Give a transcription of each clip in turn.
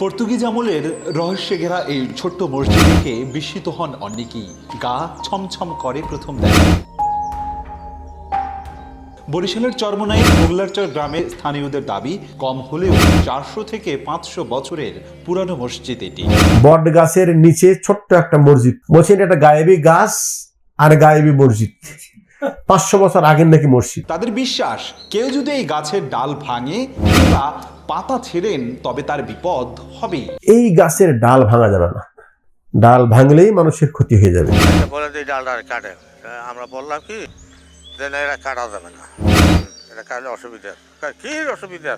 Portuguese আমলের রহস্যে ঘেরা এই ছোট্ট মসজিদ দেখে বিস্মিত হন অনেকেই। গা ছমছম করে প্রথম দেখা। বরিশালের চরমনাইয়ের মোগলারচর গ্রামে স্থানীয়দের দাবি, কম হলেও চারশো থেকে পাঁচশো বছরের পুরানো মসজিদ এটি। বট গাছের নিচে ছোট্ট একটা মসজিদ। এটা একটা গায়েবী গাছ আর গায়েবী মসজিদ। পাঁচশো বছর আগের নাকি মসজিদ। তাদের বিশ্বাস কেউ যদি এই গাছের ডাল ভাঙে কিংবা পাতা ছেড়েন তবে তার বিপদ হবে এই গাছের ডাল ভাঙা যাবে না। ডাল ভাঙলেই মানুষের ক্ষতি হয়ে যাবে। বলে যে ডালটা কাটে। আমরা বললাম কি যে না এটা কাটা যাবে না। এটা কাটলে অসুবিধা। কি অসুবিধা?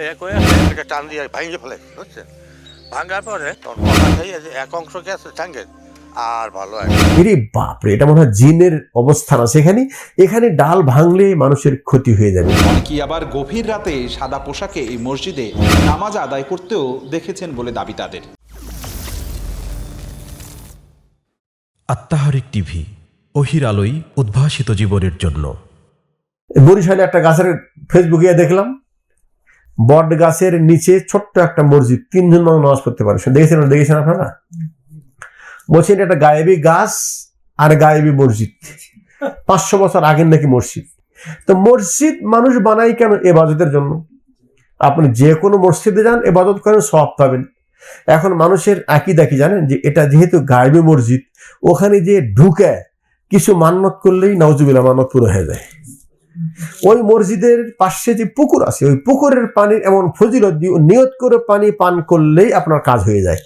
এই কয়ে এটা টান দিয়ে ভাঙিয়ে ফেলে বুঝছেন? ভাঙার পরে তখন কথা যে এক অংশ গেছে টাঙ্গে আর ভালো এরে বাপরে এটা মনে হয় জিনের অবস্থান আছে এখানে। এখানে ডাল ভাঙলে মানুষের ক্ষতি হয়ে যাবে। কি আবার গভীর রাতে সাদা পোশাকে এই মসজিদে নামাজ আদায় করতেও দেখেছেন বলে দাবি তাদের। আত্মাহারিক টিভি অহির আলোই উদ্ভাসিত জীবনের জন্য। বরিশালে একটা গাছের ফেসবুকে দেখলাম বট গাছের নিচে ছোট্ট একটা মসজিদ তিনজন মানুষ নামাজ পড়তে পারে। দেখেছেন দেখেছেন আপনারা? বলছেন এটা গায়েবী গাছ আর গায়েবী মসজিদ। পাঁচশো বছর আগের নাকি মসজিদ। তো মসজিদ মানুষ বানাই কেন এবাদতের জন্য? আপনি যে কোনো মসজিদে যান, এবাদত করেন সব পাবেন। এখন মানুষের আকিদা কি জানেন? যে এটা যেহেতু গায়েবী মসজিদ, ওখানে যে ঢুকে কিছু মান্নত করলেই নওজুবিল্লা মান্নত পুরো হয়ে যায়। ওই মসজিদের পাশে যে পুকুর আছে, ওই পুকুরের পানির এমন ফজিলত নিয়ত করে পানি পান করলেই আপনার কাজ হয়ে যায়।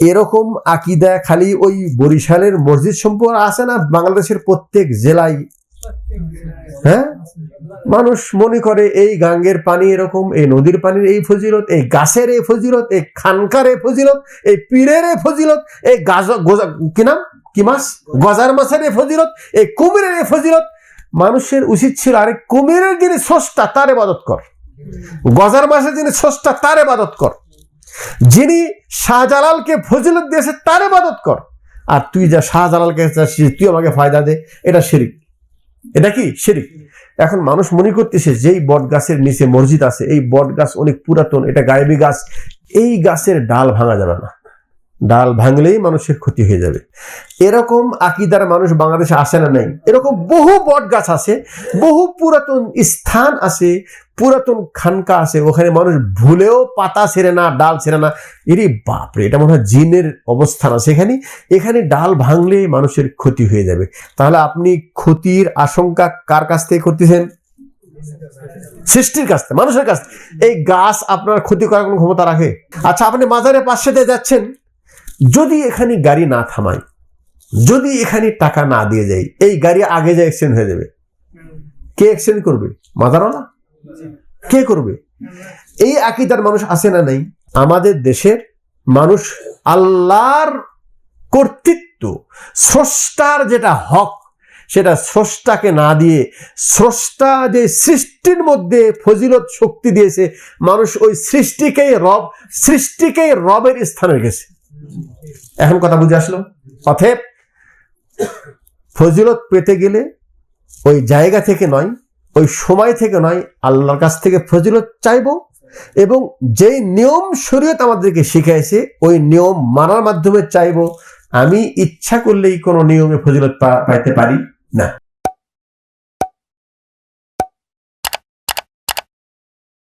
এরকম আকিদা খালি ওই বরিশালের মসজিদ সম্পর্কে আছে না? বাংলাদেশের প্রত্যেক জেলায়? হ্যাঁ? মানুষ মনে করে এই গাঙ্গের পানি এরকম, এই নদীর পানির এই ফজিলত, এই গাছের এই ফজিলত, এই খানকার এই ফজিলত, এই পীরের এই ফজিলত, এই গোজা- কি নাম? কি মাছ? গজার মাছের এই ফজিলত, এই কুমিরের এই ফজিলত। মানুষের উচিত ছিল আরে কুমিরের যিনি স্রষ্টা, তার ইবাদত কর। গজার মাছের যিনি স্রষ্টা, তার ইবাদত কর। যিনি শাহজালালকে ফজিলত দিয়েছে, তার ইবাদত কর। আর তুই যা শাহজালালকে তুই আমাকে ফায়দা দে। এটা শেরিক। এটা কি? শেরিক। এখন মানুষ মনে করতেছে, যেই বট গাছের নিচে মসজিদ আছে, এই বট গাছ অনেক পুরাতন, এটা গায়েবী গাছ। এই গাছের ডাল ভাঙা যাবে না। ডাল ভাঙলেই মানুষের ক্ষতি হয়ে যাবে। এরকম আকিদার মানুষ বাংলাদেশে আসে না নাই। এরকম বহু বট গাছ আছে, বহু পুরাতন স্থান আছে, পুরাতন খানকা আছে, ওখানে মানুষ ভুলেও পাতা ছেড়ে না, ডাল ছেড়ে না। এরে বাপরে, এটা মনে হয় জিনের অবস্থান আছে এখানে। এখানে ডাল ভাঙলে মানুষের ক্ষতি হয়ে যাবে। তাহলে আপনি ক্ষতির আশঙ্কা কার কাছ থেকে করতেছেন? সৃষ্টির কাছ থেকে, মানুষের কাছ। এই গাছ আপনার ক্ষতি করার কোনো ক্ষমতা রাখে? আচ্ছা আপনি মাজারে পাশে দিয়ে যাচ্ছেন যদি এখানে গাড়ি না থামায়, যদি এখানে টাকা না দিয়ে যায় এই গাড়ি আগে যা এক্সিডেন্ট হয়ে যাবে? কে এক্সিডেন্ট করবে? মাদারওয়ালা? কে করবে? এই আকিদার মানুষ আছে না নাই? আমাদের দেশের মানুষ আল্লাহর কর্তৃত্ব, স্রষ্টার যেটা হক, সেটা স্রষ্টাকে না দিয়ে, স্রষ্টা যে সৃষ্টির মধ্যে ফজিলত শক্তি দিয়েছে, মানুষ ওই সৃষ্টিকেই রব, সৃষ্টিকেই রবের স্থানে রেখেছে। এখন কথা বুঝে আসলো। অথেব ফজিলত পেতে গেলে ওই জায়গা থেকে নয়, ওই সময় থেকে নয়, আল্লাহর কাছ থেকে ফজিলত চাইব এবং যেই নিয়ম শরীয়ত আমাদেরকে শিখাইছে ওই নিয়ম মানার মাধ্যমে চাইব। আমি ইচ্ছা করলেই কোনো নিয়মে ফজিলত পাইতে পারি না।